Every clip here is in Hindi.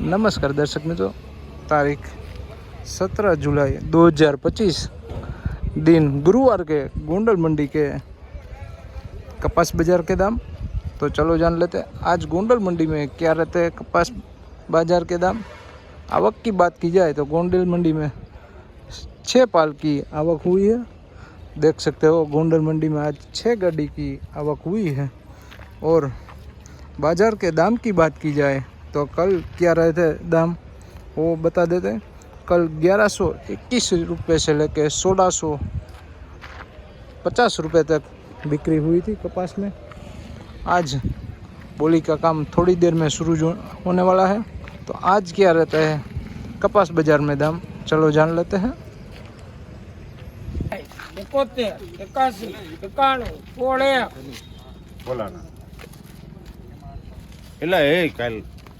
नमस्कार दर्शक मित्रों, तारीख 17 जुलाई 2025 दिन गुरुवार के गोंडल मंडी के कपास बाज़ार के दाम। तो चलो जान लेते आज गोंडल मंडी में क्या रहते हैं कपास बाज़ार के दाम। आवक की बात की जाए तो गोंडल मंडी में छः पाल की आवक हुई है। देख सकते हो, गोंडल मंडी में आज छः गाड़ी की आवक हुई है। और बाज़ार के दाम की बात की जाए तो कल क्या रहे थे दाम वो बता देते हैं कल ग्यारह सौ इक्कीस रुपये से लेके सोलह सौ पचास रुपये तक बिक्री हुई थी कपास में आज बोली का काम थोड़ी देर में शुरू जो होने वाला है तो आज क्या रहता है कपास बाजार में दाम चलो जान लेते हैं એકોતેર એકાસી એકાણું સોળ એક બોલાના એટલે એ કાલ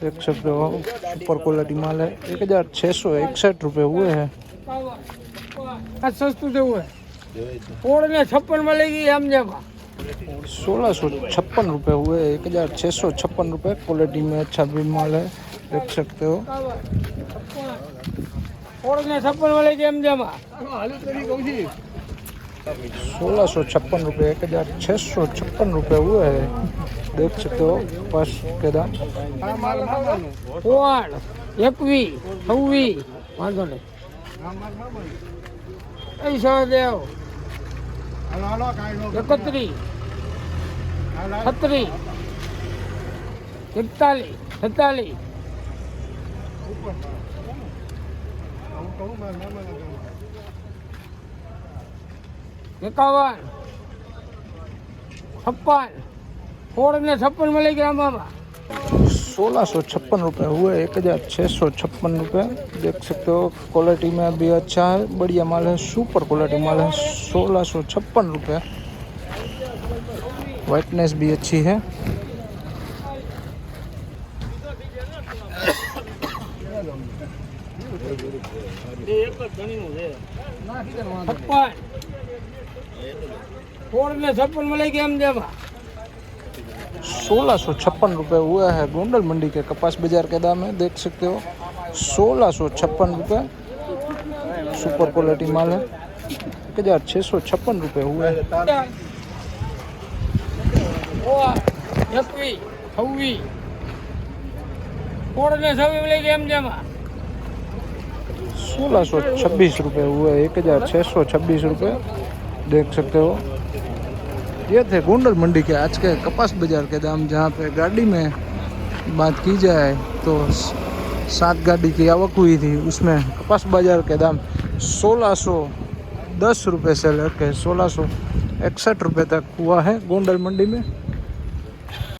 देख सकते हो ऊपर क्वालिटी माल है। एक हज़ार छह सौ इकसठ रुपए हुए है। छप्पन मिलेगी हम जब सोलह सौ छप्पन रुपये हुए एक हज़ार छः सौ छप्पन रुपये। क्वालिटी में अच्छा भी माल है देख सकते हो। पोड़ में छप्पन हम जब सोलह सौ छप्पन रुपये एक हज़ार छः सौ छप्पन रुपये हुए है। દેખ શકતો ફર્સ્ટ પેદા ઓળ એકવી, છવ્વી, વાંધો નહીં. સહદેવ. એકત્રી, છત્રી, એકતાલીસ, છેતાલીસ. એકાવન, છપ્પન સોળ ને છપ્પન માં લઈ ગયા મામા सोलह सौ छप्पन रुपये हुए एक हज़ार छः सौ छप्पन रुपये देख सकते हो क्वालिटी में भी अच्छा है बढ़िया माल है सुपर क्वालिटी माल है सोलह सौ छप्पन रुपये वाइटनेस भी अच्छी है છપ્પન સોળ ને છપ્પન માં લઈ ગયા એમ જેમાં सोलह सौ छप्पन रुपये हुआ है। गोंडल मंडी के कपास बाज़ार के दाम है, देख सकते हो। सोलह सौ छप्पन रुपये सुपर क्वालिटी माल है। एक हज़ार छः सौ छप्पन रुपये हुआ है। सोलह सौ छब्बीस रुपये हुए एक हज़ार छः सौ छब्बीस रुपये देख सकते हो। ये थे गोंडल मंडी के, आज के कपास बाज़ार के दाम, जहाँ पे गाड़ी में बात की जाए तो सात गाड़ी की आवक हुई थी। उसमें कपास बाज़ार के दाम सोलह सौ, दस रुपये से लेकर सोलह सौ इकसठ रुपये तक हुआ है गोंडल मंडी में।